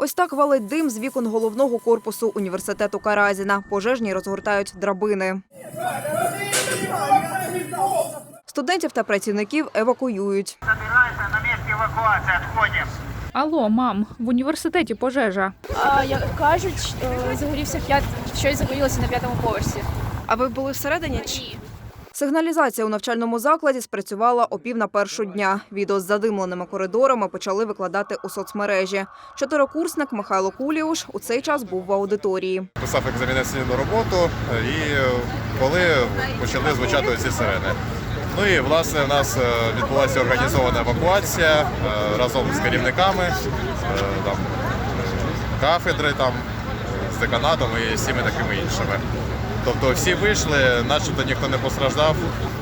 Ось так валить дим з вікон головного корпусу університету Каразіна. Пожежні розгортають драбини. Студентів та працівників евакуюють. Собирайся на месте эвакуации, отходим. Алло, мам, в університеті пожежа. А, як кажуть, загорівся п'ят... щось загорілося на п'ятому поверсі. А ви були всередині? Сигналізація у навчальному закладі спрацювала о пів на першу дня. Відео з задимленими коридорами почали викладати у соцмережі. Чотирикурсник Михайло Куліуш у цей час був в аудиторії. писав екзаменаційну роботу, і коли почали звучати ці сирени. Ну і власне в нас е, відбулася організована евакуація е, разом з керівниками е, там, е, кафедри, там, з деканатом і всіми такими іншими. Тобто всі вийшли, начебто ніхто не постраждав.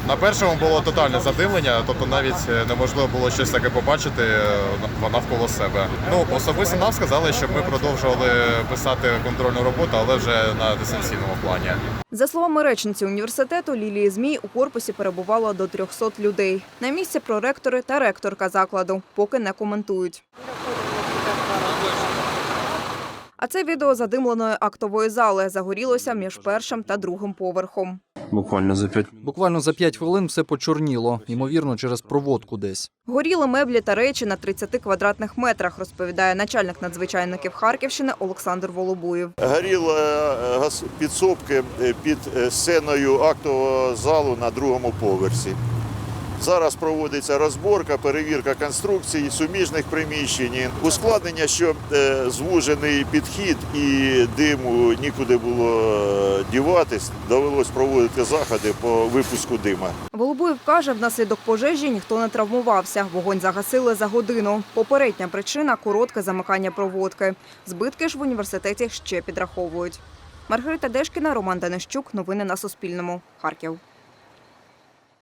На першому було тотальне задимлення, тобто навіть е, неможливо було щось таке побачити е, навколо себе. Ну особисто нам сказали, щоб ми продовжували писати контрольну роботу, але вже на дистанційному плані. За словами речниці університету Лілії Змій, у корпусі перебувало до 300 людей. На місці проректори та ректорка закладу поки не коментують. А це відео задимленої актової зали загорілося між першим та другим поверхом. Буквально за п'ять. Буквально за 5 хвилин все почорніло, ймовірно, через проводку десь. Горіли меблі та речі на 30 квадратних метрах, розповідає начальник надзвичайників Харківщини Олександр Волобуєв. Горіли е, підсобки е, під е, сценою актового залу на другому поверсі. Зараз проводиться розборка, перевірка конструкцій, суміжних приміщень. Ускладнення, що е, звужений підхід і диму нікуди було е, діватись, довелось проводити заходи по випуску дима. Волобуєв каже, внаслідок пожежі ніхто не травмувався. Вогонь загасили за годину. Попередня причина коротке замикання проводки. Збитки ж в університеті ще підраховують. Маргарита Дешкіна, Роман Данищук. Новини на Суспільному. Харків.